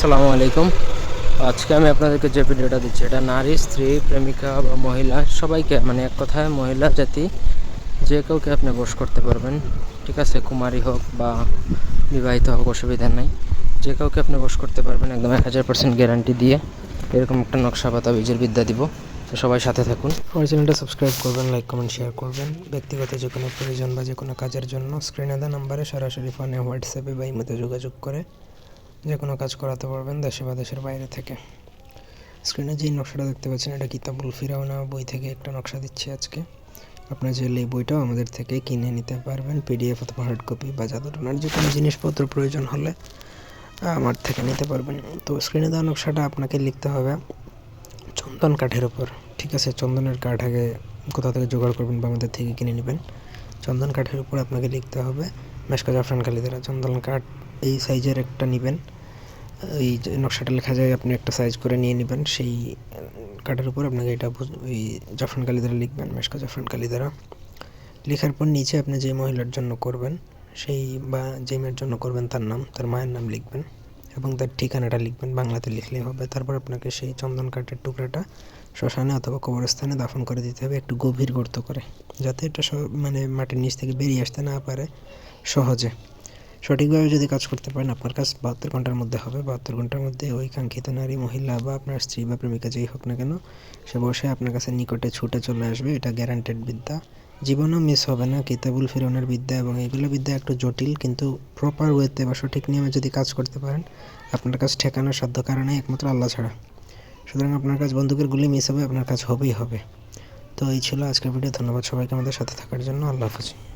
আসসালামু আলাইকুম। আজকে আমি আপনাদেরকে যে ভিডিওটা দিচ্ছি, এটা নারী, স্ত্রী, প্রেমিকা বা মহিলা, সবাইকে মানে এক কথায় মহিলা জাতি, যে কাউকে আপনি বশ করতে পারবেন, ঠিক আছে, কুমারী হোক বা বিবাহিত হোক, অসুবিধা নাই। যে কাউকে আপনি বশ করতে পারবেন, একদম এক হাজার পার্সেন্ট গ্যারান্টি দিয়ে এরকম একটা নকশা পাতা বীজের বিদ্যা দিব। তো সবাই সাথে থাকুন। আমার চ্যানেলটা সাবস্ক্রাইব করবেন লাইক কমেন্ট শেয়ার করবেন। ব্যক্তিগত যে কোনো প্রয়োজন বা যে কোনো কাজের জন্য স্ক্রিনে দেওয়া নাম্বারে সরাসরি ফোনে হোয়াটসঅ্যাপে বা ইমোতে যোগাযোগ করে যে কোনো কাজ করাতে পারবেন দেশে বা দেশের বাইরে থেকে। স্ক্রিনে যেই নকশাটা দেখতে পাচ্ছেন, এটা কিতাবুল ফিরাওনা বই থেকে একটা নকশা দিচ্ছি আজকে। আপনার চাইলে এই বইটাও আমাদের থেকে কিনে নিতে পারবেন পিডিএফ অথবা হার্ড কপি বা জাদুটনার যে কোনো জিনিসপত্র প্রয়োজন হলে আমার থেকে নিতে পারবেন। তো স্ক্রিনে দেওয়া নকশাটা আপনাকে লিখতে হবে চন্দন কাঠের উপর, ঠিক আছে? চন্দনের কাঠ আগে কোথা থেকে জোগাড় করবেন বা আমাদের থেকে কিনে নেবেন। চন্দন কাঠের উপর আপনাকে লিখতে হবে, মেশকা জাফরান কালিদারা চন্দন কাঠ এই সাইজের একটা নেবেন। এই নকশাটা লেখা যায়, আপনি একটা সাইজ করে নিয়ে নেবেন। সেই কাঠের উপর আপনাকে এটা ওই জাফরান কালি দ্বারা লিখবেন, মেশকা জাফরান কালি দ্বারা। লেখার পর নিচে আপনি যে মহিলার জন্য করবেন, সেই বা যে মেয়ের জন্য করবেন তার নাম, তার মায়ের নাম লিখবেন এবং তার ঠিকানাটা লিখবেন, বাংলাতে লিখলেই হবে। তারপর আপনাকে সেই চন্দন কাঠের টুকরাটা শ্মশানে অথবা কবরস্থানে দাফন করে দিতে হবে একটু গভীর গর্ত করে, যাতে এটা মানে মাটির নিচ থেকে বেরিয়ে আসতে না পারে সহজে। সঠিকভাবে যদি কাজ করতে পারেন, আপনার কাজ বাহাত্তর ঘণ্টার মধ্যে হবে। বাহাত্তর ঘণ্টার মধ্যে ওই কাঙ্ক্ষিত নারী, মহিলা বা আপনার স্ত্রী বা প্রেমিকা যেই হোক না কেন, সে বসে আপনার কাছে নিকটে ছুটে চলে আসবে। এটা গ্যারান্টেড বিদ্যা। জীবনও মিস হবে না। কিতাবুল ফিরনের বিদ্যা এবং এগুলো বিদ্যা একটু জটিল, কিন্তু প্রপার ওয়েতে বা সঠিক নিয়মে যদি কাজ করতে পারেন, আপনার কাজ ঠেকানোর সাধ্য কারণে একমাত্র আল্লাহ ছাড়া। সুতরাং আপনার কাজ বন্দুকের গুলি মিস হবে, আপনার কাজ হবেই হবে। তো এই ছিল আজকের ভিডিও ধন্যবাদ সবাইকে আমাদের সাথে থাকার জন্য। আল্লাহ হাফিজ।